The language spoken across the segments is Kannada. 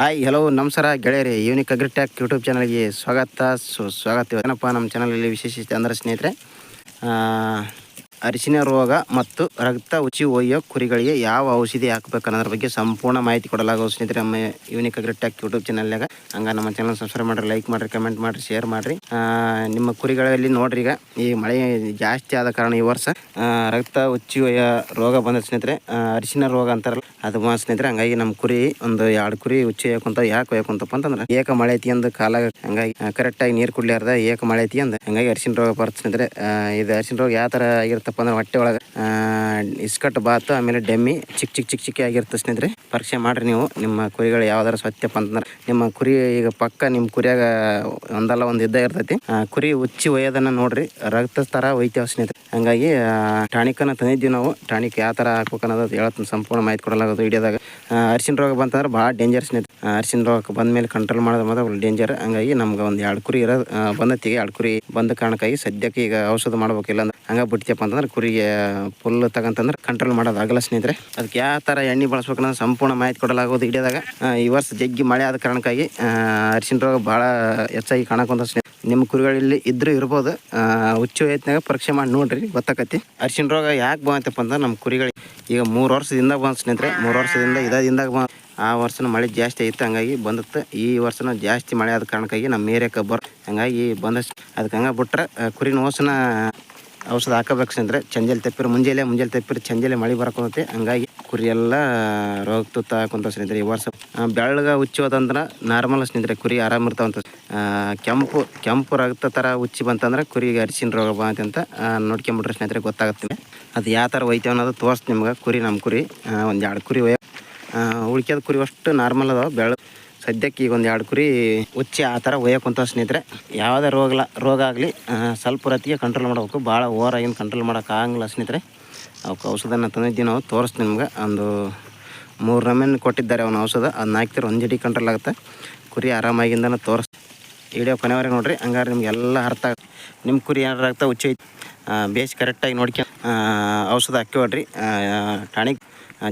ಹಾಯ್ ಹಲೋ ನಮಸ್ಕಾರ ಗೆಳೆಯರಿ. ಯೂನಿಕ್ ಅಗ್ರಿಟ್ಯಾಕ್ ಯೂಟ್ಯೂಬ್ ಚಾನಲ್ಗೆ ಸ್ವಾಗತ. ಸುಸ್ವಾಗತ ಏನಪ್ಪ, ನಮ್ಮ ಚಾನಲಲ್ಲಿ ವಿಶೇಷ ಅಂದರೆ ಸ್ನೇಹಿತರೆ ಅರಿಶಿನ ರೋಗ ಮತ್ತು ರಕ್ತ ಉಚ್ಚಿ ಒಯ್ಯೋ ಕುರಿಗಳಿಗೆ ಯಾವ ಔಷಧಿ ಹಾಕಬೇಕು ಅನ್ನೋದ್ರ ಬಗ್ಗೆ ಸಂಪೂರ್ಣ ಮಾಹಿತಿ ಕೊಡಲಾಗುವ ಸ್ನೇಹಿತರೆ, ನಮ್ಮ ಯೂನಿಕ್ ಅಗ್ರಿಟ್ಯಾಕ್ ಯೂಟ್ಯೂಬ್ ಚಾನಲ್ನಾಗ ಹಂಗ ನಮ್ಮ ಚಾನಲ್ ಸಬ್ಸ್ಕ್ರೈಬ್ ಮಾಡಿರಿ ಲೈಕ್ ಮಾಡಿರಿ ಕಮೆಂಟ್ ಮಾಡಿರಿ ಶೇರ್ ಮಾಡಿರಿ. ನಿಮ್ಮ ಕುರಿಗಳಲ್ಲಿ ನೋಡ್ರಿ ಈಗ, ಈ ಮಳೆ ಜಾಸ್ತಿ ಆದ ಕಾರಣ ಈ ವರ್ಷ ರಕ್ತ ಉಚ್ಚಿ ಒಯ್ಯೋ ರೋಗ ಬಂದ ಸ್ನೇಹಿತರೆ. ಅರಿಶಿನ ರೋಗ ಅಂತಾರಲ್ಲ, ಅದು ಬಂದ ಸ್ನೇಹಿತರೆ. ಹಂಗಾಗಿ ನಮ್ಮ ಕುರಿ ಒಂದು ಎರಡು ಕುರಿ ಉಚ್ಚಿ ಒಯ್ಯಕೊಂತ ಯಾಕೆ ಒಯ್ಯಕೊಂತಪ್ಪ ಅಂತಂದ್ರೆ, ಏಕ ಮಳೆ ಐತಿ ಅಂದ ಕಾಲ. ಹಂಗಾಗಿ ಕರೆಕ್ಟಾಗಿ ನೀರು ಕುಡ್ಲಾರ್ದ ಏಕ ಮಳೆ ಐತಿ ಅಂದ. ಹಂಗಾಗಿ ಅರಿಶಿನ ರೋಗ ಬರುತ್ತೆ ಸ್ನೇಹಿತರೆ. ಇದು ಅರಿಶಿನ ರೋಗ ಯಾವ ಥರ ಆಗಿರ್ತಪ್ಪ ಅಂದ್ರೆ ಹೊಟ್ಟೆ ಒಳಗೆ. ಇಸ್ಕಟ್ ಬಾತು, ಆಮೇಲೆ ಡೆಮ್ಮಿ ಚಿಕ್ಕ ಚಿಕ್ಕ ಚಿಕ್ಕ ಚಿಕ್ಕ ಆಗಿರ್ತದೆ ಸ್ನೇಹಿತರೆ. ಪರೀಕ್ಷೆ ಮಾಡ್ರಿ ನೀವು. ನಿಮ್ಮ ಕುರಿಗಳು ಯಾವ್ದಾರು ಸ್ವಚ್ಛಪ್ಪ ಅಂತಂದ್ರೆ, ನಿಮ್ಮ ಕುರಿ ಈಗ ಪಕ್ಕ ನಿಮ್ಮ ಕುರಿಯಾಗ ಒಂದಲ್ಲ ಒಂದು ಇದ್ದ ಇರ್ತೈತಿ. ಕುರಿ ಉಚ್ಚಿ ಒಯ್ಯೋದನ್ನ ನೋಡ್ರಿ. ರಕ್ತ ತರ ಒಯ್ತೇವೆ ಸ್ನೇಹಿತರೆ. ಹಂಗಾಗಿ ಟಾಣಿಕನ್ನ ತಂದಿದ್ದೀವಿ ನಾವು. ಟಾಣಿಕ್ ಯಾವ ಥರ ಹಾಕ್ಬೇಕು ಅನ್ನೋದು ಹೇಳ್ತೀನಿ ಸಂಪೂರ್ಣ ಮಾಹಿತಿ ಕೊಡಲಾಗೋದು ವಿಡಿಯೋದಾಗ. ಅರಿಶಿನ ರೋಗ ಬಂತಂದ್ರೆ ಭಾಳ ಡೇಂಜರ್ಸ್ ಅರಿಶಿನ ರೋಗಕ್ಕೆ ಬಂದ ಮೇಲೆ ಕಂಟ್ರೋಲ್ ಮಾಡೋದು ಮಾತ್ರ ಡೇಂಜರ್ ಹಂಗಾಗಿ ನಮ್ಗೆ ಒಂದು ಎರಡು ಕುರಿ ಇರೋ ಬಂದತ್ತಿಗೆ ಎರಡು ಕುರಿ ಬಂದ ಕಾರಣಕ್ಕಾಗಿ ಸದ್ಯಕ್ಕೆ ಈಗ ಔಷಧ ಮಾಡ್ಬೇಕಿಲ್ಲ ಅಂದ್ರೆ ಹಂಗೆ ಬಿಡ್ತೀಯಪ್ಪ ಅಂತಂದ್ರೆ ಕುರಿಗೆ ಫುಲ್ ತಗಂತಂದ್ರೆ ಕಂಟ್ರೋಲ್ ಮಾಡೋದು ಆಗಲ್ಲ ಸ್ನೇಹಿತರೆ. ಅದಕ್ಕೆ ಯಾವ ಥರ ಎಣ್ಣೆ ಬಳಸ್ಬೇಕು ಅನ್ನೋದು ಸಂಪೂರ್ಣ ಮಾಹಿತಿ ಕೊಡಲಾಗೋದು ಹಿಡಿಯೋದಾಗ ಈ ವರ್ಷ ಜಗ್ಗಿ ಮಳೆ ಆದ ಕಾರಣಕ್ಕಾಗಿ ಅರ್ಶಿನ ರೋಗ ಭಾಳ ಹೆಚ್ಚಾಗಿ ಕಾಣಕ್ಕೊಂತ ನಿಮ್ಮ ಕುರಿಗಳಲ್ಲಿ ಇದ್ರೂ ಇರ್ಬೋದು ಹುಚ್ಚು ವಯತ್ನಾಗ ಪರೀಕ್ಷೆ ಮಾಡಿ ನೋಡ್ರಿ, ಗೊತ್ತಾಕತಿ. ಅರಿಶಿನ ರೋಗ ಯಾಕೆ ಬಂತಪ್ಪ ಅಂದ್ರೆ ನಮ್ಮ ಕುರಿಗಳಿಗೆ ಈಗ ಮೂರು ವರ್ಷದಿಂದ ಬಂದು ಸ್ನೇಹಿತರೆ, ಮೂರು ವರ್ಷದಿಂದ ಇದಾದಿಂದ ಬಂದು ಆ ವರ್ಷನ ಮಳೆ ಜಾಸ್ತಿ ಐತೆ, ಹಂಗಾಗಿ ಬಂದತ್ತೆ. ಈ ವರ್ಷನ ಜಾಸ್ತಿ ಮಳೆ ಆದ ಕಾರಣಕ್ಕಾಗಿ ನಮ್ಮ ಏರಿಯಾಕ್ಕೆ ಬರ್ ಹಂಗಾಗಿ ಬಂದಷ್ಟು ಅದಕ್ಕೆ ಹಂಗೆ ಬಿಟ್ರೆ ಕುರಿನ ಕುರಿ ನೋಸನ ಔಷಧ ಹಾಕಬೇಕು ಸ್ನೇಹಿತರೆ. ಚಂಜಲ್ ತಪ್ಪಿರ ಮುಂಜಾನೆ ಮುಂಜಾನೆ ತಪ್ಪಿರ ಚಂಜಲೆ ಮಳೆ ಬರಕೊಂತೈತಿ ಹಂಗಾಗಿ ಕುರಿ ಎಲ್ಲ ರೋಗ ತುತ್ತ ಹಾಕೊಂತ ಸ್ನೇಹಿತರೆ, ಈ ವರ್ಷ ಬೆಳ್ಳಗೆ ಬೆಳ್ಳಗ ಹುಚ್ಚೋದಂದ್ರೆ ನಾರ್ಮಲ್ ಸ್ನೇಹಿತರೆ, ಕುರಿ ಆರಾಮ ಇರ್ತಾವಂತ ಕೆಂಪು ಕೆಂಪು ರಕ್ತ ಥರ ಹುಚ್ಚಿ ಬಂತಂದ್ರೆ ಕುರಿಗೆ ಅರಿಶಿನ ರೋಗ ಬಂತ ಅಂತ ನೋಡ್ಕೊಂಬಿಟ್ರೆ ಸ್ನೇಹಿತರೆ ಗೊತ್ತಾಗುತ್ತೆ. ಅದು ಯಾವ ಥರ ಒಯ್ತೇವೆ ಅನ್ನೋದು ತೋರಿಸ್ತು ನಿಮ್ಗೆ. ಕುರಿ ನಮ್ಮ ಕುರಿ ಒಂದು ಎರಡು ಕುರಿ ಒಯ್ಯ ಉಳ್ಕ್ಯದ ಕುರಿ ಅಷ್ಟು ನಾರ್ಮಲ್ ಅದಾವೆ, ಬೆಳ, ಸದ್ಯಕ್ಕೆ ಈಗ ಒಂದು ಎರಡು ಕುರಿ ಉಚ್ಚಿ ಆ ಥರ ಒಯ್ಯಕ್ಕಂತ ಸ್ನೇಹಿತರೆ. ಯಾವುದೇ ರೋಗ ರೋಗ ಆಗಲಿ ಸ್ವಲ್ಪ ಹೊತ್ತಿಗೆ ಕಂಟ್ರೋಲ್ ಮಾಡಬೇಕು. ಭಾಳ ಓವರಾಗಿನ ಕಂಟ್ರೋಲ್ ಮಾಡೋಕೆ ಆಗಂಗಿಲ್ಲ ಸ್ನೇಹಿತರೆ. ಅವಕ್ಕೆ ಔಷಧನ ತಂದಿದ್ದೀವಿ ನಾವು ತೋರಿಸ್ತೀನಿ ನಿಮ್ಗೆ. ಒಂದು ಮೂರು ನಮೂನೆ ಕೊಟ್ಟಿದ್ದಾರೆ ಅವನ ಔಷಧ. ಅದನ್ನ ಹಾಕ್ತಾರೆ ಒಂದು ಜಡಿ ಕಂಟ್ರೋಲ್ ಆಗುತ್ತೆ. ಕುರಿ ಆರಾಮಾಗಿಂದನ ತೋರಿಸ್ ವಿಡಿಯೋ ಕೊನೆವರೆಗೆ ನೋಡ್ರಿ. ಹಂಗಾರೆ ನಿಮ್ಗೆಲ್ಲ ಅರ್ಥ ಆಗುತ್ತೆ. ನಿಮ್ಮ ಕುರಿ ಏನಾರು ಆಗ್ತಾ ಹುಚ್ಚಿ ಬೇಸ್ ಕರೆಕ್ಟಾಗಿ ನೋಡ್ಕೊಂಡು ಔಷಧ ಹಾಕಿಕೊಡ್ರಿ ಟಾಣಿಕ್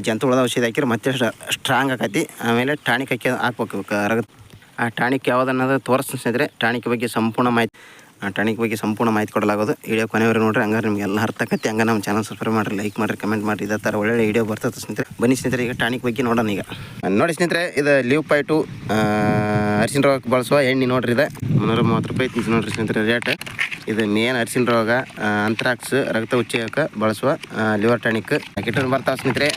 ಜಂತು ಹುಳದ ಔಷಧ ಹಾಕಿದ್ರೆ ಮತ್ತೆ ಸ್ಟ್ರಾಂಗ್ ಆಕತಿ. ಆಮೇಲೆ ಟಾಣಿಕ್ ಹಾಕಿ ಹಾಕ್ಬೇಕು. ರಗತ್ ಆ, ಟಾಣಿಕ್ ಯಾವುದನ್ನೋದು ತೋರಿಸ್ತೀನಿ ಸ್ನೇಹಿತರೆ. ಟಾಣಿಕ್ ಬಗ್ಗೆ ಸಂಪೂರ್ಣ ಮಾಹಿತಿ ಆ ಟಾನಿಕ್ ಬಗ್ಗೆ ಸಂಪೂರ್ಣ ಮಾಹಿತಿ ಕೊಡಲಾಗೋದು. ವಿಡಿಯೋ ಕೊನೆವರೆಗೆ ನೋಡ್ರಿ. ಹಂಗಾರೆ ನಿಮ್ಗೆ ಎಲ್ಲ ಅರ್ಥ ಆಕತಿ ಹಂಗೆ ನಮ್ಮ ಚಾನಲ್ ಸಬ್ಸ್ಕ್ರೈಬ್ ಮಾಡಿರಿ ಲೈಕ್ ಮಾಡಿರಿ ಕಮೆಂಟ್ ಮಾಡಿರಿ. ಇದೇ ಥರ ಒಳ್ಳೆ ವಿಡಿಯೋ ಬರ್ತದೆ ಸ್ನೇಹಿತರೆ. ಬನ್ನಿ ಸ್ನೇಹಿತರೆ, ಈಗ ಟಾನಿಕ್ ಬಗ್ಗೆ ನೋಡೋಣ ಈಗ. ನೋಡಿ ಸ್ನೇಹಿತರೆ, ಇದು ಲೀವ್ ಪೈಟು ಅರಿಶಿನ ರೋಗಕ್ಕೆ ಬಳಸುವ ಎಣ್ಣೆ ನೋಡ್ರಿ ಇದೆ. ಮುನ್ನೂರ ಮೂವತ್ತು ರೂಪಾಯಿ ಐತಿ ನೋಡ್ರಿ ಸ್ನೇಹಿತರೆ ರೇಟ್ ಇದು ಮೇನ್ ಅರಿಶಿನ ರೋಗ ಅಂತ್ರಾಕ್ಸ್ ರಕ್ತ ಉಚ್ಚಯಕ್ಕೆ ಬಳಸುವ ಲಿವರ್ ಟಾನಿಕ್ ಪ್ಯಾಕೆಟ್ ಬರ್ತಾವೆ ಸ್ನೇಹಿತರೆ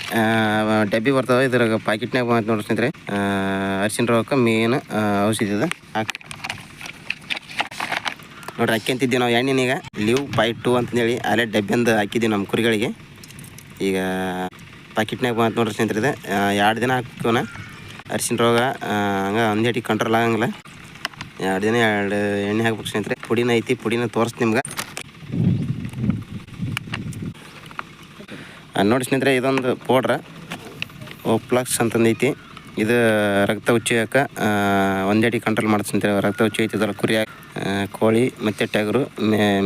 ಡಬ್ಬಿ ಬರ್ತಾವೆ. ಇದ್ರಾಗ ಪ್ಯಾಕೆಟ್ನಾಗ ಬಂತ ನೋಡ್ರಿ ಸ್ನೇಹಿತರೆ. ಅರಿಶಿನ ರೋಗಕ್ಕೆ ಮೇನ್ ಔಷಧಿ ಇದೆ. ನೋಡ್ರಿ ಹಾಕ್ಯಂತಿದ್ದೀವಿ ನಾವು ಈಗ. ಲಿವ್ ಬೈ ಟು ಅಂತಂದೇಳಿ ಅಲ್ಲೇ ಡಬ್ಬಿಂದ ಹಾಕಿದ್ದೀವಿ ನಮ್ಮ ಕುರಿಗಳಿಗೆ. ಈಗ ಪ್ಯಾಕೆಟ್ನಾಗ ಬಂತು ನೋಡ್ರಿ ಸ್ನೇಹಿತರೆ ಎರಡು ದಿನ ಹಾಕೋಣ ಅರಿಶಿನ ರೋಗ ಹಂಗೆ ಒಂದೇಟಿ ಕಂಟ್ರೋಲ್ ಆಗಂಗಿಲ್ಲ. ಎರಡು ದಿನ ಎರಡು ಎಣ್ಣೆ ಹಾಕ್ಬೇಕು ಸ್ನೇಹಿತರೆ. ಪುಡಿನ ಐತಿ, ಪುಡಿನ ತೋರಿಸ್ತು ನಿಮ್ಗೆ. ನೋಡಿ ಸ್ನೇಹಿತರೆ ಇದೊಂದು ಪೌಡ್ರ ಓಪ್ಲಕ್ಸ್ ಅಂತಂದು ಐತಿ ಇದು ರಕ್ತ ಉಚ್ಚಿಯಕ್ಕೆ ಒಂದೇಡಿ ಕಂಟ್ರೋಲ್ ಸ್ನೇಹಿತರೆ ರಕ್ತ ಉಚ್ಚ ಐತಿದ್ರೆ ಕುರಿ ಕೋಳಿ ಮತ್ತು ಟಗರು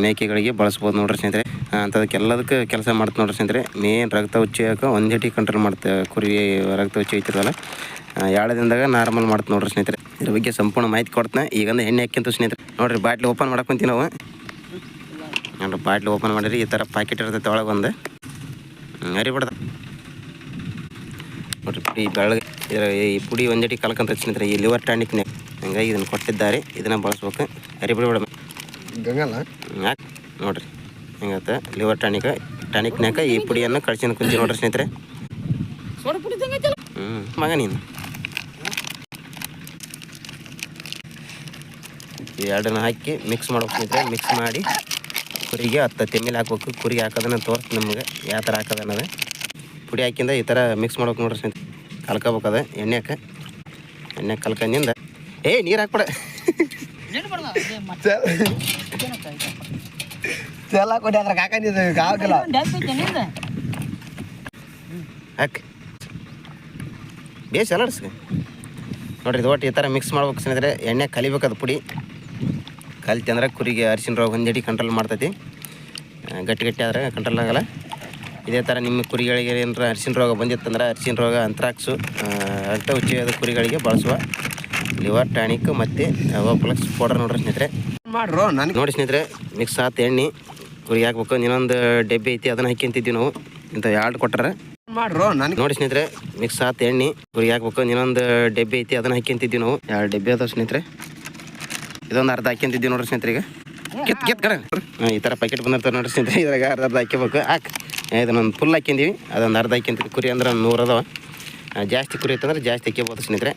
ಮೇಕೆಗಳಿಗೆ ಬಳಸ್ಬೋದು ನೋಡ್ರಿ ಸ್ನೇಹಿತರೆ. ಅಂಥದಕ್ಕೆಲ್ಲದಕ್ಕೆ ಕೆಲಸ ಮಾಡ್ತು ನೋಡ್ರಿ ಸ್ನೇಹಿತರೆ. ಮೇನ್ ರಕ್ತ ಉಚ್ಚಿಯಕ್ಕೆ ಒಂದೇಟಿ ಕಂಟ್ರೋಲ್ ಮಾಡ್ತೆ ಕುರಿ, ರಕ್ತ ಉಚ್ಚ ಐತಿರಲ್ಲ ಎರಡು ದಿನದಾಗ ನಾರ್ಮಲ್ ಮಾಡ್ತು ನೋಡ್ರಿ ಸ್ನೇಹಿತರೆ. ಇದ್ರ ಬಗ್ಗೆ ಸಂಪೂರ್ಣ ಮಾಹಿತಿ ಕೊಡ್ತಾನೆ. ಈಗಂದ್ರೆ ಎಣ್ಣೆ ಹಾಕ್ಯಂತ ಸ್ನೇಹಿತರೆ. ನೋಡ್ರಿ, ಬಾಟ್ಲಿ ಓಪನ್ ಮಾಡ್ಕೊಂತೀವಿ ನಾವು. ನೋಡ್ರಿ, ಬಾಟ್ಲಿ ಓಪನ್ ಮಾಡಿರಿ. ಈ ಥರ ಪ್ಯಾಕೆಟ್ ಇರ್ತೈತೆ ಒಳಗೆ ಒಂದು ಅರಿಬಿಡ್ದ ನೋಡ್ರಿ ಪುಡಿ ಬೆಳಗ್ಗೆ ಇದರ ಈ ಪುಡಿ ಒಂದೇಟಿ ಕಲ್ಕಂತ ಸ್ನೇಹಿತರೆ ಈ ಲಿವರ್ ಟಾನಿಕ್ನೇ ಹಂಗಾಗಿ ಇದನ್ನು ಕೊಟ್ಟಿದ್ದಾರೆ. ಇದನ್ನು ಬಳಸ್ಬೇಕು. ಅರಿಬಿಡ್ಬೇಡ ಗಂಗಲ್ಲ? ಯಾಕೆ? ನೋಡ್ರಿ. ಹಿಂಗತ್ತೆ? ಲಿವರ್ ಟಾನಿಕ್ ಟಾನಿಕ್ನಾಗ ಈ ಪುಡಿಯನ್ನು ಕಳ್ಸಿನ ಕುಂಚಿ ನೋಡ್ರಿ ಸ್ನೇಹಿತರೆ. ಹ್ಞೂ ಮಗ ನೀನು. ಎರಡನ್ನ ಹಾಕಿ ಮಿಕ್ಸ್ ಮಾಡ್ಬೇಕು ಸ್ನೇಹಿತರೆ. ಮಿಕ್ಸ್ ಮಾಡಿ ಕುರಿಗೆ ಹತ್ತು ತಿಮ್ಮಿಲ್ ಹಾಕ್ಬೇಕು. ಕುರಿಗೆ ಹಾಕೋದನ್ನ ತೋರಿಸ್ತೀನಿ ನಿಮ್ಗೆ. ಯಾವ ಥರ ಹಾಕೋದು ಅನ್ನೋದು. ಪುಡಿ ಹಾಕಿಂದ ಈ ಥರ ಮಿಕ್ಸ್ ಮಾಡ್ಬೇಕು ನೋಡ್ರಿ ಸ್ನೇಹಿತರೆ. ಕಲ್ಕೋಬೇಕದ ಅದು ಎಣ್ಣೆ ಕಲ್ಕೊಂಡಿಂದ ಏ ನೀರು ಹಾಕ್ಬಿಡ. ಎಲ್ಲ ಕೊಡಿ ಅದ್ರ ಕಾಕಂದಿದ್ದು ಕಾವಕಿಲ್ಲ ಹಾಕಿ. ಬೇಸ್ ಅಲಡ್ಸ್ಕ ನೋಡ್ರಿ ಇದು ಒಟ್ಟು ಈ ಥರ ಮಿಕ್ಸ್ ಮಾಡ್ಬೇಕು ಸ್ನೇಹಿತರೆ. ಎಣ್ಣೆ ಕಲಿಬೇಕು ಅದು ಪುಡಿ. ಕಲಿತಿ ಅಂದ್ರೆ ಕುರಿಗೆ ಅರಿಶಿನ ರೋಗ ಒಂದೇಟಿ ಕಂಟ್ರೋಲ್ ಮಾಡ್ತೈತಿ. ಗಟ್ಟಿ ಗಟ್ಟಿ ಆದ್ರೆ ಕಂಟ್ರೋಲ್ ಆಗಲ್ಲ. ಇದೇ ಥರ ನಿಮ್ಮ ಕುರಿಗಳಿಗೆ ಏನರ ಅರಿಶಿನ ರೋಗ ಬಂದಿತ್ತಂದ್ರೆ ಅರಿಶಿನ ರೋಗ ಅಂತ್ರಾಕ್ಸು ರಕ್ತ ಉಚ್ಚಿಯಾದ ಕುರಿಗಳಿಗೆ ಬಳಸುವ ಲಿವರ್ ಟಾನಿಕ್ ಮತ್ತು ಓಪ್ಲಕ್ಸ್ ಪೌಡರ್ ನೋಡ್ರಿ ಸ್ನೇಹಿತರೆ. ಮಾಡ್ರೋ ನನಗೆ? ನೋಡಿ ಸ್ನೇಹಿತರೆ ಮಿಕ್ಸ್ ಆತ ಎಣ್ಣೆ ಕುರಿಗೆ ಹಾಕ್ಬೇಕು. ಇನ್ನೊಂದು ಡಬ್ಬಿ ಐತಿ ಅದನ್ನ ಹಾಕ್ಯಂತಿದ್ವಿ ನಾವು. ಇಂಥ ಎರಡು ಕೊಟ್ಟರೆ. ಮಾಡ್ರೋ ನನಗೆ? ನೋಡಿ ಸ್ನೇಹಿತರೆ ಮಿಕ್ಸ್ ಆತ ಎಣ್ಣೆ ಕುರಿ ಹಾಕ್ಬೇಕು. ಇನ್ನೊಂದು ಡಬ್ಬಿ ಐತಿ ಅದನ್ನ ಹಾಕ್ಯಂತಿದ್ವಿ ನಾವು. ಎರಡು ಡಬ್ಬಿ ಅದಾವ ಸ್ನೇಹಿತರೆ. ಇದೊಂದು ಅರ್ಧ ಹಾಕ್ಯಂತಿದ್ವಿ ನೋಡ್ರಿ ಸ್ನೇಹಿತರೆ ಈಗ. ಕಿತ್ ಕಿತ್ ಕಡೆ. ಈ ಥರ ಪ್ಯಾಕೆಟ್ ಬಂದಿರ್ತಾರೆ ನೋಡ್ರಿ ಸ್ನೇಹಿತರೆ. ಇದ್ರಾಗ ಅರ್ಧ ಅರ್ಧ ಹಾಕ್ಯಬೇಕು ಹಾಕ್. ಇದನ್ನೊಂದು ಫುಲ್ ಹಾಕ್ಯಂದೀವಿ ಅದೊಂದು ಅರ್ಧ ಹಾಕಿಂತೀವಿ ಕುರಿ ಅಂದ್ರೆ ಒಂದು ನೂರು ಅದಾವ. ಜಾಸ್ತಿ ಕುರಿ ಐತಂದ್ರೆ ಜಾಸ್ತಿ ಹಾಕ್ಯಬೋದು ಸ್ನೇಹಿತರೆ.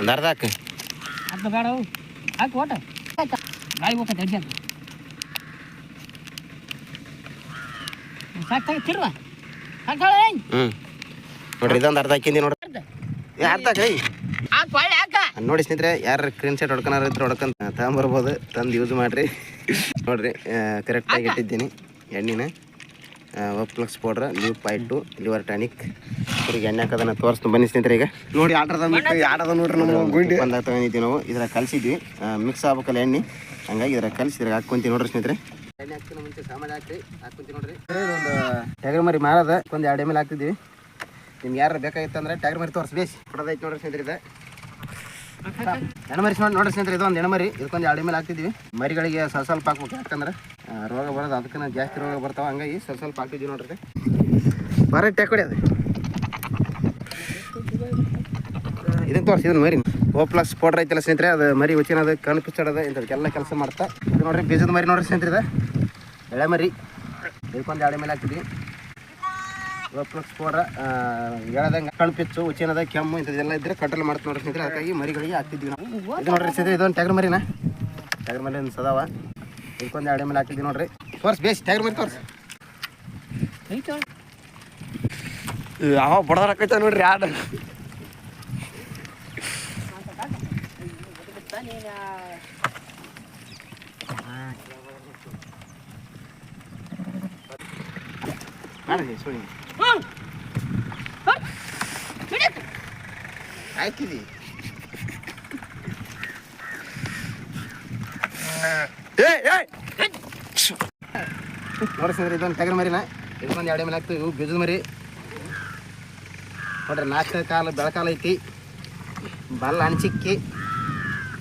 ಒಂದು ಅರ್ಧ ಹಾಕು. ಹ್ಞೂ ನೋಡ್ರಿ ಇದೊಂದು ಅರ್ಧ ಹಾಕಿಂದಿ ನೋಡ್ರಿ. ಅರ್ಧ. ಕೈ ನೋಡಿ ಸ್ನೇಹಿತರೆ ಯಾರು ಸ್ಕ್ರೀನ್ ಸೆಟ್ ಹೊಡ್ಕೊನಾರ ಇದ್ರೆ ಹೊಡ್ಕೊಂತ ತಗೊಂಬರ್ಬೋದು. ತಂದು ಯೂಸ್ ಮಾಡ್ರಿ. ನೋಡ್ರಿ ಕರೆಕ್ಟಾಗಿ ಇಟ್ಟಿದ್ದೀನಿ. ಎಣ್ಣೆನ ಒಪ್ಲಕ್ಸ್ ಪೌಡ್ರ್ ಲಿವ್ ಪಾಯ್ಟು ಲಿವರ್ ಟಾನಿಕ್ ಇವ್ರಿಗೆ ಎಣ್ಣೆ ಹಾಕೋದನ್ನ ತೋರಿಸ್ತು ಬನ್ನಿ ಸ್ನೇಹಿತರೆ ಈಗ. ನೋಡಿ ಆಟದ ಆಟದ ನೋಡ್ರಿ ನಮ್ಮ ಗುಂಡಿ. ಬಂದ ತಗೊಂಡಿದ್ವಿ ನಾವು. ಇದ್ರಾಗ ಕಲಿಸಿದ್ವಿ. ಮಿಕ್ಸ್ ಆಗ್ಬೇಕಲ್ಲ ಎಣ್ಣೆ. ಹಂಗಾಗಿ ಇದ್ರಾಗ ಕಲಿಸಿ ಇದ್ರಾಗ ಹಾಕ್ಕೊಂತೀವಿ ನೋಡ್ರಿ ಸ್ನೇಹಿತರೆ. ಎಣ್ಣೆ ಹಾಕ್ತಿನ ಮುಂಚೆ ಸಾಮಾನ್ಯ ಹಾಕ್ರಿ ಹಾಕ್ಕೊಂತೀವಿ ನೋಡ್ರಿ. ಒಂದು ಟಗರ್ ಮರಿ ಮಾರದ ಒಂದು ಎರಡು ಎಂ ಎಲ್ ಹಾಕ್ತಿದ್ವಿ. ನಿಮ್ಗೆ ಯಾರು ಬೇಕಾಗಿತ್ತು ಅಂದ್ರೆ ಟೈಗರ್ ಮರಿ ತೋರಿಸಿ ಬೇಸಿ. ಕೊಡೋದೈತೆ ನೋಡ್ರಿ ಸ್ನೇಹಿತರೆ ಇದು. ಹೆಣ್ಮರಿ ನೋಡಿ ನೋಡ್ರಿ ಸ್ನೇಹಿತರೆ ಇದೊಂದು ಹೆಣ್ಮರಿ ಇದಕ್ಕೊಂದು ಎರಡು ಮೇಲೆ ಹಾಕ್ತಿದ್ವಿ ಮರಿಗಳಿಗೆ ಸ್ವಲ್ಪ ಸ್ವಲ್ಪ ಹಾಕ್ಬೇಕು ಯಾಕಂದ್ರೆ ರೋಗ ಬರೋದು ಅದಕ್ಕಿಂತ ಜಾಸ್ತಿ ರೋಗ ಬರ್ತಾವೆ. ಹಂಗಾಗಿ ಸ್ವಲ್ಪ ಸ್ವಲ್ಪ ಹಾಕ್ತಿದ್ವಿ ನೋಡ್ರಿ ಬರ ಟೆಕೊಡಿ ಅದು. ಇದಕ್ಕೆ ತೋರಿಸಿ ಇದನ್ನ ಮರಿ ಓ ಪ್ಲಸ್ ಪೌಡ್ರ್ ಐತಲ್ಲ ಸ್ನೇಹಿತರೆ, ಅದು ಮರಿ ಉಚ್ಚಿನದು ಕಣ್ಣು ಪಿಚ್ಚಡದ ಇಂಥದಕ್ಕೆಲ್ಲ ಕೆಲಸ ಮಾಡ್ತಾ. ಇದು ನೋಡ್ರಿ, ಬೀಜದ ಮರಿ ನೋಡ್ರಿ ಸ್ನೇಹಿತರೆ ಎಳೆ ಮರಿ. ಇದಕ್ಕೊಂದು ಎರಡು ಮೇಲೆ ಹಾಕ್ತಿದ್ವಿ ಓ ಪ್ಲಸ್ ಪೌಡ್ರ ಎಳೆದಂಗೆ ಕಣ್ಣು ಪಿಚ್ಚು, ಉಚ್ಚಿನದ, ಕೆಮ್ಮು, ಇಂಥದ್ದೆಲ್ಲ ಇದ್ರೆ ಕಂಟ್ರೋಲ್ ಮಾಡ್ತು ನೋಡ್ರಿ ಸ್ನೇಹಿತರೆ. ಅದಕ್ಕಾಗಿ ಮರಿಗಳಿಗೆ ಹಾಕ್ತಿದ್ವಿ ನಾವು. ನೋಡ್ರಿ ಸ್ನೇಹಿತರೆ, ಇದೊಂದು ಟಗರ್ ಮರಿನಾ? ಟಗರ್ ಮರಿ ಒಂದು ಸದಾವ. ಇದಕ್ಕೊಂದು ಎರಡು ಮೇಲೆ ಹಾಕಿದ್ವಿ ನೋಡ್ರಿ. ತೋರ್ಸ್ ಬೇಸ್ ಟಗರ್ ಮರಿ ತೋರ್ಸ್. ಯಾವ ಬಡದಾರ ಹಾಕೈತ ನೋಡ್ರಿ ಯಾರು ಆಯ್ತಿದಿ ನೋಡ್ರಿ ಸ್ನೇಹಿತರೆ ಇದೊಂದು ಟಗರ್ ಮರಿನ? ಇದೊಂದು ಎರಡು ಮೇಲೆ ಹಾಕ್ತೀವಿ ಇವು ಬೀಜದ ಮರಿ. ನೋಡ್ರಿ ನಾಲ್ಕು ಕಾಲು ಬೆಳಕಾಲ ಐತಿ. ಬಲ್ಲ ಅಣಚಿಕ್ಕಿ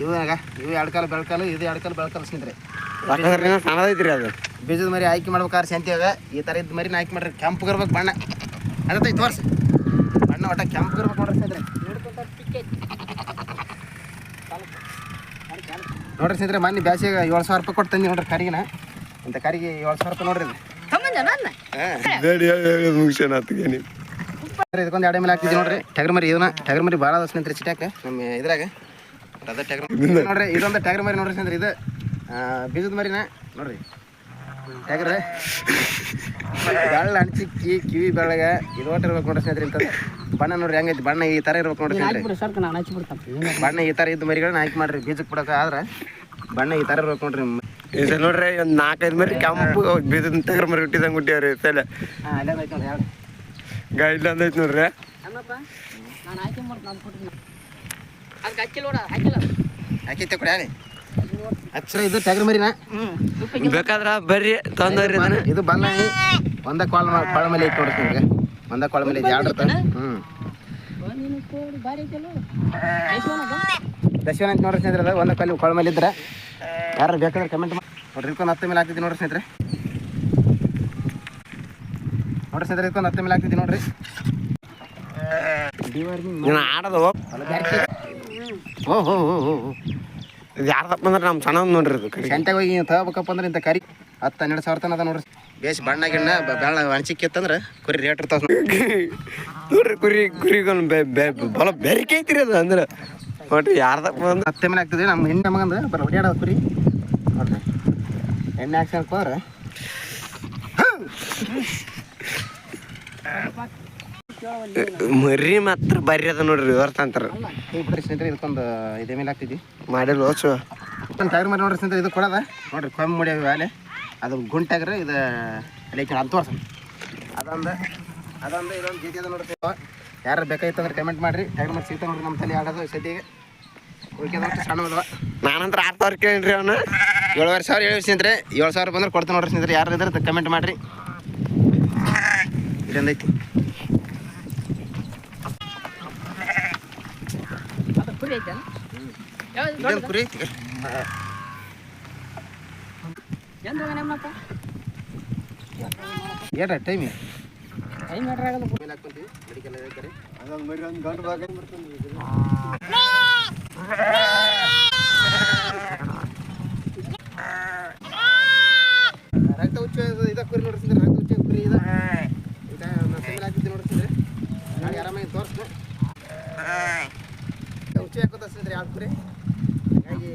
ಇವಾಗ ಇವು ಎರಡು ಕಾಲು ಬೆಳಕಾಲು ಇದು ಎರಡು ಕಾಲು ಬೆಳಕಾಲು ಸ್ನೇಹಿತರೆ. ಸಣ್ಣದೈತ್ರಿ ಅದು? ಬೀಜದ ಮರಿ ಆಯ್ಕೆ ಮಾಡ್ಬೇಕಾದ್ರೆ ಸಂತ್ಯಾಗ ಈ ಥರ ಇದ್ದ ಮರಿನ ಆಯ್ಕೆ ಮಾಡ್ರಿ. ಕೆಂಪು ಇರ್ಬೇಕು ಬಣ್ಣ. ಅದತ್ತೈತಿ ತೋರ್ಸಿ. ಬಣ್ಣ ಒಟ್ಟ ಕೆಂಪು ಇರ್ಬೇಕು ನೋಡ್ರಿ ಸ್ನೇಹಿತರೆ. ನೋಡ್ರಿ ಸಂದ್ರೆ ಮೊನ್ನೆ ಬ್ಯಾಸಿಗೆ ಏಳು ಸಾವಿರ ರೂಪಾಯಿ ಕೊಟ್ಟು ತಂದಿ ನೋಡ್ರಿ ಕರಿಗಿನ. ಇಂಥ ಕರಿಗೆ ಏಳು ಸಾವಿರ ರೂಪಾಯಿ ನೋಡ್ರಿ ಇದಕ್ಕೊಂದು ಎರಡು ಮೇಲೆ ಹಾಕ್ತಿದ್ವಿ ನೋಡ್ರಿ. ಟಗರ್ ಮರಿ ಇದನ್ನ. ಟಗರ್ ಮರಿ ಭಾಳ ಅದ ಸ್ನೇಹಿತರೆ ಚಿಟ್ಯಾಕ ನಮ್ಮ ಇದ್ರಾಗ. ಅದ ಟಗರ್ ನೋಡ್ರಿ ಇದೊಂದು ಟಗರ್ ಮರಿ ನೋಡ್ರಿ ಸ್ನೇಹಿತರೆ ಇದು ಬೀಜದ ಮರಿನ. ನೋಡ್ರಿ. ಟಗರ್ ಬೆಳ್ಳ ಅಣಚಿಕ್ಕಿ ಕಿವಿ ಬೆಳ್ಳಗೆ ಇದು ಇರ್ಬೇಕು ನೋಡ್ರಿ ಸ್ನೇಹಿತರೆ ಇಂಥದ್ದು. ಬಣ್ಣ ನೋಡ್ರಿ ಹೆಂಗೈತಿ? ಬಣ್ಣ ಈ ಥರ ಇರ್ಬೇಕು ನೋಡ್ರಿ ಸ್ನೇಹಿತರೆ. ಬಣ್ಣ ಈ ಥರ ಇದ್ದ ಮರಿಗಳನ್ನ ಆಯ್ಕೆ ಮಾಡ್ರಿ ಬೀಜಕ್ಕೆ ಬಿಡಕ ಆದ್ರೆ ಬಣ್ಣ ಈ ಥರ ಇರ್ಬೇಕು ನೋಡ್ರಿ ಇದು ನೋಡ್ರಿ ಒಂದು ನಾಲ್ಕೈದು ಮರಿ ಕೆಂಪು ಬೀದನ್ ತಗರ್ ಮರಿ ಹುಟ್ಟಿದಂಗೆ ಹುಟ್ಟಿವ್ರಿ ಈ ಗೈಡ್ ಅಂದೈತಿ ನೋಡ್ರಿ. ಅಮ್ಮಪ್ಪ ನಾನು ಆಯ್ಕೆ ಮಾಡ್ತೀನಿ ನಾನು ಕೊಡ್ತೀನಿ. ಅದಕ್ಕೆ ಹಚ್ಚಿಲ್ಲ ನೋಡ ಹಾಕಿಲ್ಲ. ಹಾಕೈತೆ ಕೊಡಿ ಅಚ್ಚರ ಇದು ಟಗರ್ ಮರಿನ? ಬೇಕಾದ್ರ ಬರ್ರಿ ತೊಂದ್ರಿ ಇದನ್ನ. ಇದು ಬಲ್ಲ ಒಂದ ಕಾಳ ಕಾಳ ಮೇಲೆ ಐತಿ ನೋಡ್ರಿ ನಿಮಗೆ. ಒಂದ ಕಾಳ ಮೇಲೆ ಬಾರಿ ಐತಲ್ಲ. ಐಸೋಣ ದಶವನ ಅಂತ ನೋಡ್ರಿ ಸ್ನೇಹಿತರೆ ಅದ ಒಂದ ಕಾಲು ಕಾಳ ಮೇಲೆ ಇದ್ರೆ. ಯಾರು ಬೇಕಾದ್ರೆ ಕಮೆಂಟ್ ಮಾಡಿ. ನೋಡ್ರಿ ಇಟ್ಕೊಂಡು ಹತ್ತು ಮೇಲೆ ಹಾಕ್ತಿದ್ವಿ ನೋಡ್ರಿ ಸ್ನೇಹಿತರೆ. ನೋಡ್ರಿ ಸ್ನೇಹಿತರೆ ಇದ್ಕೊಂಡು ಹತ್ತು ಮೇಲೆ ಹಾಕ್ತಿದ್ವಿ ನೋಡ್ರಿ. ಆಡೋದು ಓ ಹೋ ಹೋ ಹೋ ಹೋ. ಇದು ಯಾರ್ದಪ್ಪ ಅಂದ್ರೆ ನಮ್ಮ ಸಣ್ಣ ನೋಡ್ರಿ ಇದು ಕರಿ ಸಂತೆಗೆ ಹೋಗಿ ತಗೋಬೇಕಪ್ಪ ಅಂದ್ರೆ ಇಂಥ ಕರಿ. ಹತ್ತು ಹನ್ನೆರಡು ಸಾವಿರ ತನಕ ಅದ ನೋಡ್ರಿ. ಬೇಸ್ ಬಣ್ಣ ಗಿಣ್ಣ ಬೆಳ್ಳ ಅಣಚಿಕ್ಕಿ ಇತ್ತಂದ್ರೆ ಕುರಿ ರೇಟ್ ಇರ್ತಾವ. ನೋಡ್ರಿ ಕುರಿ ಕುರಿಗೊಂದು ಬಲ ಬೆರಿಕೆ ಐತಿರಿ ಅದು ಅಂದ್ರೆ. ಒಟ್ಟು ಯಾರ್ದಪ್ಪ ಅಂದ್ರೆ ಹತ್ತೆ ಮೇಲೆ ಆಗ್ತದೆ ನಮ್ಮ ಹೆಣ್ಣು ನಮಗಂದ್ರೆ ಬರ ಹೊಡ್ಯಾಡೋದು ಕುರಿ. ನೋಡ್ರಿ. ಎಣ್ಣೆ ಹಾಕ್ಸಕ್ ಹೋದ್ರೆ ಮರಿ ಮಾತ್ರ ಬರ್ರಿ ಅದ ನೋಡ್ರಿ ವರ್ಷ ಅಂತಾರ. ಬಿಡ್ರಿ ಸ್ನೇಹಿತರೆ ಇದಕ್ಕೊಂದು ಇದೇ ಮೇಲೆ ಹಾಕ್ತಿದ್ವಿ ಮಾಡಿಲ್ಲ ಹೋಸು ಒಂದು ಟೈರ್ ಮಾಡಿ ನೋಡ್ರಿ ಸ್ನೇಹಿತರೆ ಇದು ಕೊಡದ. ನೋಡ್ರಿ ಕಮ್ಮಿ ಮುಡಿಯವಿ ಅಲೆ ಅದು ಗುಂಟಾಗ್ರೆ ಇದು ಅಲ್ಲಿ ಅಂತ ತೋರ್ಸ. ಅದೊಂದು ಅದೊಂದು ಇದೊಂದು ಜೀತಿ ಅದ ನೋಡ್ರಿ ಯಾರು ಬೇಕಾಯ್ತಂದ್ರೆ ಕಮೆಂಟ್ ಮಾಡಿರಿ. ಟೈರ್ ಮಾಡಿ ಸಿಗ್ತಾ ನೋಡ್ರಿ ನಮ್ಮ ತಲೆ ಆಡೋದು ಸದ್ಯಗೆ ನಾನಂತ್ರ ಆರು ಸಾವಿರ ಕೇಳಿನ್ರಿ ಅವನು. ಏಳುವರೆ ಸಾವಿರ ಏಳು ಸ್ನೇಹಿತರೆ. ಏಳು ಸಾವಿರ ಬಂದ್ರೆ ಕೊಡ್ತೀನಿ ನೋಡ್ರಿ ಸ್ನೇಹಿತರೆ. ಯಾರು ಇದ್ರೆ ಕಮೆಂಟ್ ಮಾಡಿರಿ. ಇಲ್ಲೊಂದೈತಿ ಕುರಿ ಐತೆ ಯಾವ್ದು ಇದೇನು ಕುರಿ. ಐತಿ ಎಂದು ನಮ್ಮಪ್ಪ ಏಟ ಟೈಮ್ ಟೈಮ್ ಮಾಡ್ರೆ ಆಗಲ್ಲ ಮೊಬೈಲ್ ಹಾಕ್ಕೊಂತೀವಿ. ಮೆಡಿಕಲ್ ಹೇಳ್ತಾರೆ ಒಂದು ಗಂಟು ಭಾಗ ರಕ್ತ ಹುಚ್ಚ ಇದ ಕುರಿ ನೋಡ್ಸಿದ್ರೆ ರಕ್ತ ಹುಚ್ಚ ಕುರಿ ಇದ. ಹಾಕಿದ್ದೆ ನೋಡ್ಸಿದ್ರೆ. ನಾಳೆ ಆರಾಮಾಗಿ ತೋರಿಸ್ತು ಎರಡು ಕುರಿ ಹಾಗಾಗಿ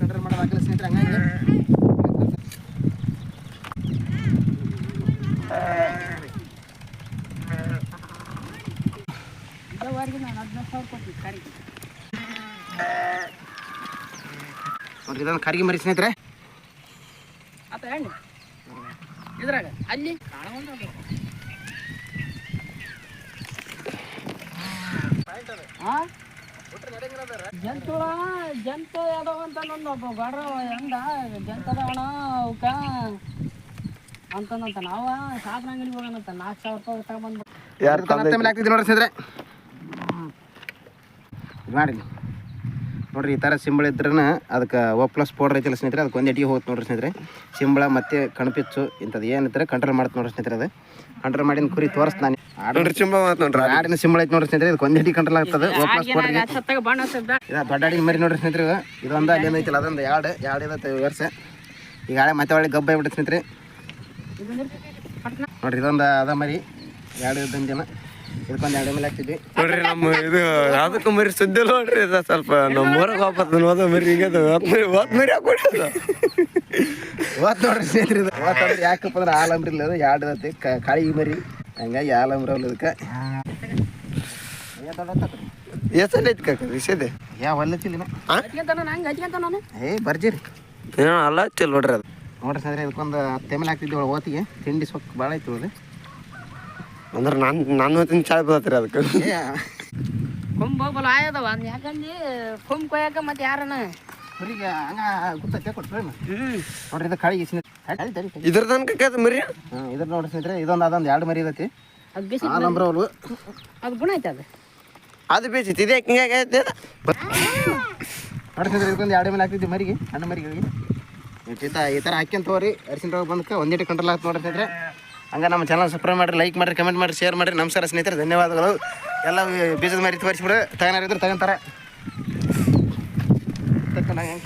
ಕಂಟ್ರೋಲ್ ಕಂಟ್ರೋಲ್ ಸ್ನೇಹಿತರೆ ಹಂಗಾಗಿ. ಕರಿಗೆ ಮರಿ ಸ್ನೇಹಿತರೆ ಆತ ಹೆಣ್ಣು ಇದ್ರಾಗ ಅಲ್ಲಿ ಕಾಣವಲ್ದು ಅದು. ಆ? ಜಂತುಳ ಜಂತು ಅದಾವ ಅಂತ ಒಬ್ಬ ಗಾಡ್ರ ಎಂದ ಜಂತು ಅದಾವಣ ಅವಕ್ಕ ಅಂತಂದಂತ ನಾವ ಸಾಧನ ಅಂಗಡಿ ಹೋಗೋಣಂತ ನಾಲ್ಕು ಸಾವಿರ ರೂಪಾಯಿ ಯಾರು ಹಾಕ್ತಿದ್ದೆ ನೋಡ್ರಿ ಸ್ನೇಹಿತರೆ ಮಾಡಿ ನೋಡ್ರಿ ಈ ಥರ ಸಿಂಬಳ ಇದ್ರೂ ಅದಕ್ಕೆ ಒಪ್ಲಸ್ ಪ್ಲಸ್ ಪೌಡ್ರ್ ಐತಿಲ್ಲ ಸ್ನೇಹಿತರೆ ಅದಕ್ಕೆ ಒಂದು ಎಟಿಗೆ ಹೋಗುತ್ತೆ ನೋಡ್ರಿ ಸ್ನೇಹಿತರೆ. ಸಿಂಬಳ ಮತ್ತೆ ಕಣಪಿಚ್ಚು ಇಂಥದ್ದು ಏನಿದ್ರೆ ಕಂಟ್ರೋಲ್ ಮಾಡುತ್ತೆ ನೋಡ್ರಿ ಸ್ನೇಹಿತರೆ ಅದು. ಕಂಟ್ರೋಲ್ ಮಾಡಿದ ಕುರಿ ತೋರಿಸ್ತು ನಾನು. ನೋಡ್ರಿ ಸಿಂಬಳ ಮಾತು ನೋಡ್ರಿ ಆಡಿನ ಸಿಂಬಳ ಐತೆ ನೋಡ್ರಿ ಸ್ನೇಹಿತರೆ ಇದಕ್ಕೆ ಒಂದು ಎಟಿ ಕಂಟ್ರೋಲ್ ಆಗ್ತದೆ ಓ ಪ್ಲಸ್ ಪೌಡ್ರಿಗೆ ಸತ್ತಾಗ ಇದು ದೊಡ್ಡ ಅಡಿಗೆ ಮರಿ ನೋಡ್ರಿ ಸ್ನೇಹಿತರೆ ಇದು. ಇದೊಂದು ಅಲ್ಲಿ ಐತಿಲ್ಲ ಅದೊಂದು ಎರಡು ಎರಡು ಇದೈತೆ ವರ್ಷ. ಈಗ ಹಳೆ ಮತ್ತೆ ಒಳ್ಳೆ ಗಬ್ಬ ಆಗ್ಬಿಟ್ಟು ಸ್ನೇಹಿತರೆ. ನೋಡ್ರಿ ಇದೊಂದು ಅದ ಮರಿ ಎರಡು ಇದ್ದಂದು ಜನ ಇದಕ್ಕೊಂದು ಎರಡು ಮೇಲೆ ಹಾಕ್ತಿದ್ವಿ. ನೋಡ್ರಿ ನಮ್ಮ ಇದು ಅದಕ್ಕೆ ಮರಿ ಸುದ್ದಿ ನೋಡ್ರಿ ಇದು ಸ್ವಲ್ಪ ನಮ್ಮ ಊರಾಗ ವಾಪಸ್ ಹೋದ ಮರಿ ಹೊತ್ತು ಮರಿ ಹೊತ್ತು ಮರಿ ಹಾಕೊಡಿ ಓದ್ ನೋಡ್ರಿ ಸ್ನೇಹಿತರೆ ಇದು. ಅಂದ್ರೆ ಯಾಕಪ್ಪ ಅಂದ್ರೆ ಆಲಂಬ್ರಿ ಇಲ್ಲ ಅದು ಎರಡು ಐತಿ ಕಾಳಿ ಮರಿ. ಹಂಗಾಗಿ ಆಲಂಬ್ರಿ ಅಲ್ಲ ಅದಕ್ಕೆ ಎಷ್ಟಲ್ಲಿ ಐತಿ ಕಾಕ ವಿಷಯದೆ? ಯಾವ ಹಂಗೆ ಏ ಬರ್ಜಿರಿ. ಏನೋ ಅಲ್ಲ ಹಚ್ಚಿಲ್ಲ ನೋಡ್ರಿ ಅದು. ನೋಡ್ರಿ ಸರ್ ಇದಕ್ಕೊಂದು ತೆಮಲ್ ಹಾಕ್ತಿದ್ವಿ ಓತಿಗೆ ತಿಂಡಿ ಸೊಪ್ಪು ಭಾಳ ಐತಿ ಅದು ಅಂದ್ರೆ ನಾನು ನನ್ನ ಹೊತ್ತಿನ ಚಾಯ್ ಬದತ್ರಿ ಅದಕ್ಕೆ. ಕೊಂಬ ಬಲ ಆಯದವ ಅಂದ್ ಯಾಕಂದ್ರೆ ಕೊಂಬ್ ಕೊಯ್ಯಾಕ ಮತ್ತೆ ಯಾರನ? ಕುರಿಗೆ ಹಂಗ ಗೊತ್ತೈತೆ ಕೊಟ್ಟು ನೋಡ್ರಿ ಇದು ಕಾಳಿಗೆ ಇದ್ರ ತನಕ ಕೇಳ್ತ ಮರಿ ಇದ್ರ ನೋಡ್ರಿ ಸ್ನೇಹಿತರೆ ಇದೊಂದು ಅದೊಂದು ಎರಡು ಮರಿ ಇದೈತಿ. ಅವಳು ಅದು ಗುಣ ಐತೆ ಅದು. ಅದು ಬೇಸಿತ್ತು ಇದೇ ಹಿಂಗೆ ಆಗೈತೆ ಅದು. ನೋಡಿ ಸ್ನೇಹಿತರೆ ಇದೊಂದು ಎರಡು ಮೇಲೆ ಹಾಕ್ತಿದ್ವಿ ಮರಿಗೆ ಹಣ್ಣು ಮರಿಗಳಿಗೆ. ಈ ಥರ ಈ ಥರ ಹಾಕ್ಯಂತ ಅರಿಶಿನ ರೋಗ ಬಂದಕ್ಕೆ ಒಂದೇಟು ಕಂಟ್ರೋಲ್ ಆಗ್ತದೆ ನೋಡ್ರಿ ಸ್ನೇಹಿತರೆ. ಹಂಗೆ ನಮ್ಮ ಚಾನಲ್ ಸಬ್ಸ್ಕ್ರೈಬ್ ಮಾಡಿರಿ ಲೈಕ್ ಮಾಡಿರಿ ಕಮೆಂಟ್ ಮಾಡಿರಿ ಶೇರ್ ಮಾಡಿರಿ. ನಮಸ್ಕಾರ ಸ್ನೇಹಿತರೆ, ಧನ್ಯವಾದಗಳು. ಎಲ್ಲ ಬೀಜದ ಮರಿ ತೋರಿಸ್ಬಿಡು ತಗೊಂಡಿದ್ರೆ ತಗೊಂತಾರೆ. ಹೆಂಗೆ